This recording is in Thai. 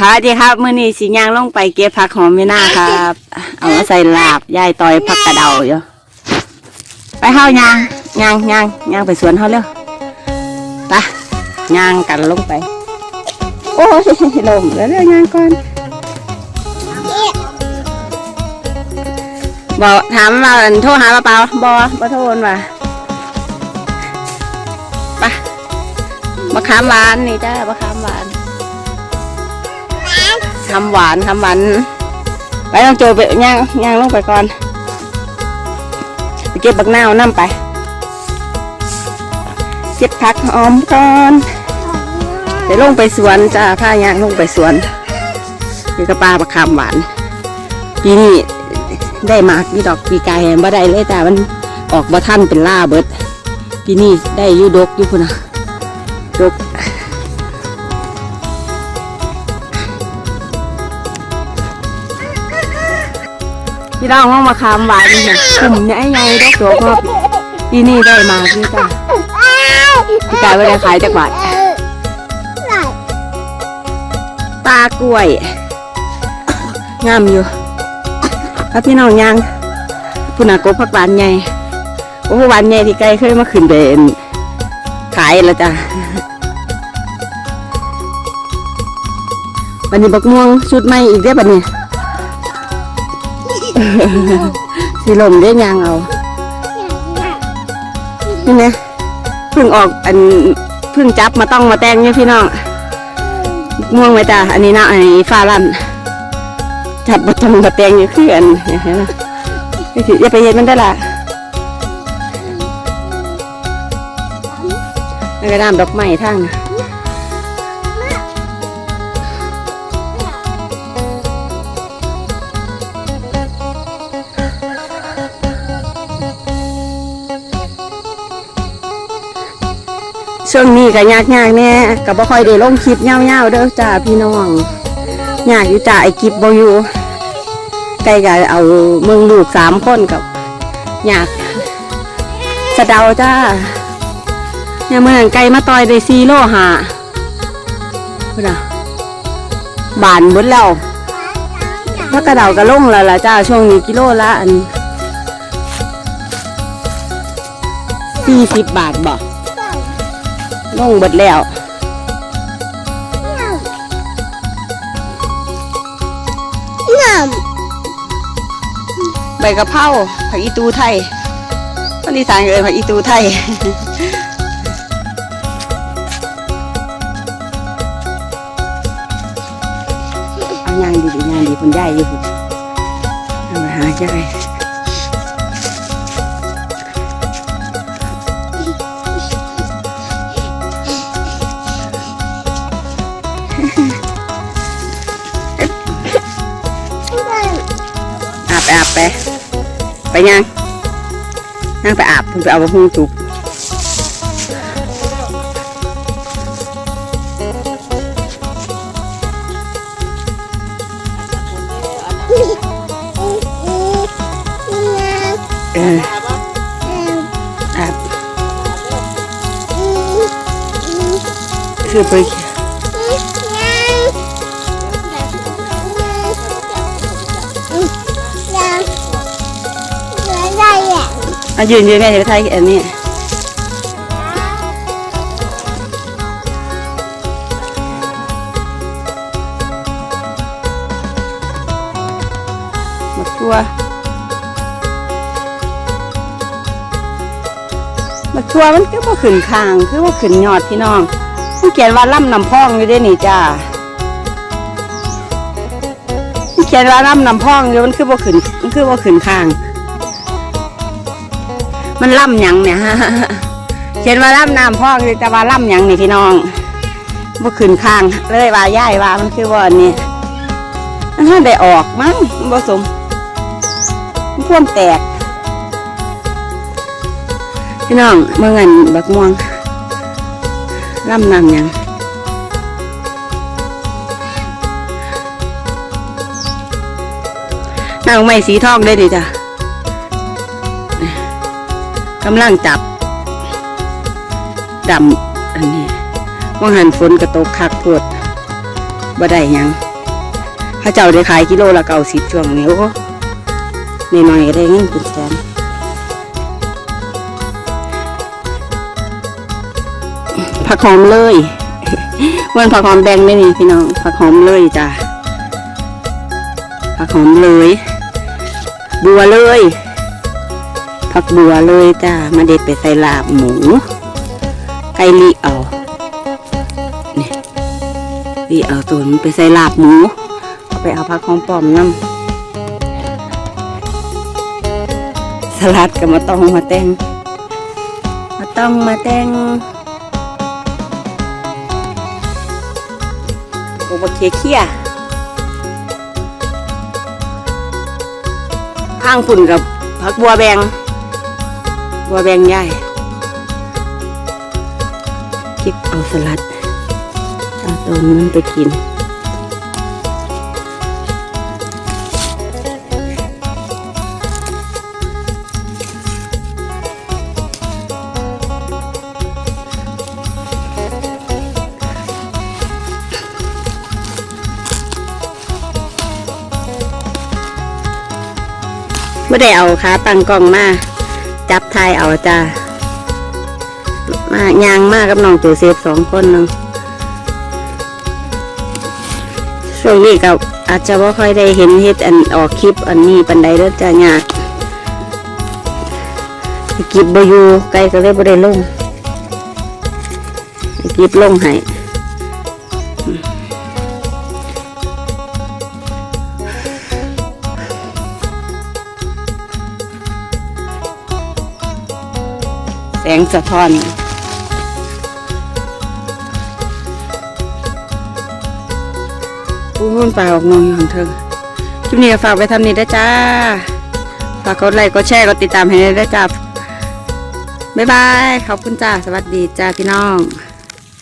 ค่ะดีครับมื้อนี้สิย่างลงไปเก็บผักหอมไม่น่าครับ เอามาใส่ลาบยายต่อยผักกระเดาอยู่ไปเฮาย่างย่างย่างย่างไปสวนเฮาเร็วไปย่างกันลงไป โอ้ยลมแล้วเร็วย่างก่อนบอกถามว่าโทรหาเปล่าบอบ่โทรว่าไปมะขามหวานนี่จ้ามะขาม ทำหวานทำหวานไปต้องโจไปย่างย่างลงไปก่อนไปเก็บบักนาวน้ำไป เก็บผักหอมก่อนเดี๋ยวลงไปสวนจ้าพาย่างลงไปสวนนี่ก็ปลาบักคำหวานปีนี้ได้มากนี่ดอกปีกายบ่ได้เลยแต่มันออกบ่ท่านเป็นล่าเบิดปีนี้ได้ยูดกยูพุนะดก พี่น้องห้องมาคามหวานนี่นะกลุ่มใหญ่ๆดอกตัวก็ปีนี้ได้มาพี่จ้าพี่กายไม่ได้ขายจากบาทตากล้วย งามอยู่ถ้าพี่น้องยังพุ่นากบผักหวานใหญ่โอ้หวานใหญ่ที่ไกลเคยมาขึ้นเดินขายแล้วจ้ะวันนี้บักม่วงชุดใหม่อีกได้บัดนี้ สีลมได้ยางเอานี่นะเพิ่งออกอันเพิ่งจับมาต้องมาแต่งเนี่ยพี่น้องม่วงไหมจ้าอันนี้นะอันนี้ฟ้าลั่นจับมาต้องมาแต่งอยู่คืออันเห็นไหมอย่าไปเห็นมันได้ละแล้วก็น้ำดอกไม้ทั้งนะ ช่วงนี้ก็ยากยากแน่ก็บ่ค่อยได้ลงคลิปเงาวๆเด้อจ้าพี่น้องยากอยู่จ้าไอ้คลิปบ่อยู่ไกลก็เอาเมืองลูกสามคนกับยากสะเดาจ้าเนี่ยเมื่อนั้นไก่มาต่อยได้ซีโลหาพุ่นน่ะบานหมดแล้วถ้ากระเดาก็ลงแล้วล่ะจ้าช่วงนี้กิโลละอันสี่สิบบาทบ่ ลงเบิดแล้วใบกะเพราผักอีตูไทยคนอีสานก็เอ่ยผักอีตูไทยเอายางดีดียางดีคุณยายอยู่คุณเอามาหายาย อาบไปอาบไป ไปยังนั่งไปอาบเพิ่งไปเอาบะพุงจุกเอออาบคือไป เอายืนยืนแม่จะไปถ่ายอันนี้หมดตัวมดตัวมันคือว่าขึ้นคาง คือว่าขึ้นยอดพี่น้องมันเขียนว่าล่ำนำพองอยู่เด้นี่จ้ามันเขียนว่าล่ำนำพองอยู่มันคือว่าขึ้นมันคือว่าขึ้นคาง มันล่ำหยังเนี่ยฮะเขียนว่าล่ำน้ำพอกเลยแต่ว่าล่ำหยังนี่พี่น้องบ่ขึ้นข้างเลยว่าย่ายว่ามันคือว่าอันนี้มันถ้าได้ออกมั้งมันผสมมันพ่วงแตก พี่น้องเมื่อเงินบักม่วงล่ำน้ำหยังน้ำไม่สีทองได้ดิจ้ะำลังจับดำอันนี้ว่างหันฝนกระตกคักปวดบ่ได้ยังพระเจ้าได้ขายกิโลละเก้าสิบช่วงนี้โอ้นี่หน่อยได้เงินเป็นแสนผักหอมเลยวันผักหอมแดงไม่นี่พี่น้องผักหอมเลยจ้ะผักหอมเลย บัวเลย ผักบัวเลยจ้ามาเด็ดไปใส่ลาบหมูไก่ลีเอานี่ยลีเอาตัวมันไปใส่ลาบหมูเอาไปเอาผักหอมปลอมน้ำสลัดกับมาต้องมาแต่งมาต้องมาแต่งโอบะเคียเคียข้างฝุ่นกับผักบัวแบง บัวแบงใหญ่เก็บเอาสลัดเอาตัวนั้นไปกินไม่ได้เอาขาตั้งกล้องมา ทายเอาจ้ามายางมากกับน้องโจเซฟสองคนนึงช่วงนี้ก็อาจจะว่าค่อยได้เห็นเฮ็ดอันออกคลิปอันนี้ปันใดเด้อจ้ายากคลิปบอยู่ไกลก็เลยบ่ได้ลงคลิปลงให้ งสะท้อนปูนปลาออกนองอยู่ของเธอคลิปนี้ฝากไปทำนี้ได้จ้า ฝากกดไลค์กดแชร์กดติดตามให้ได้จ้าบ๊ายบาย ขอบคุณจ้า สวัสดีจ้าพี่น้อง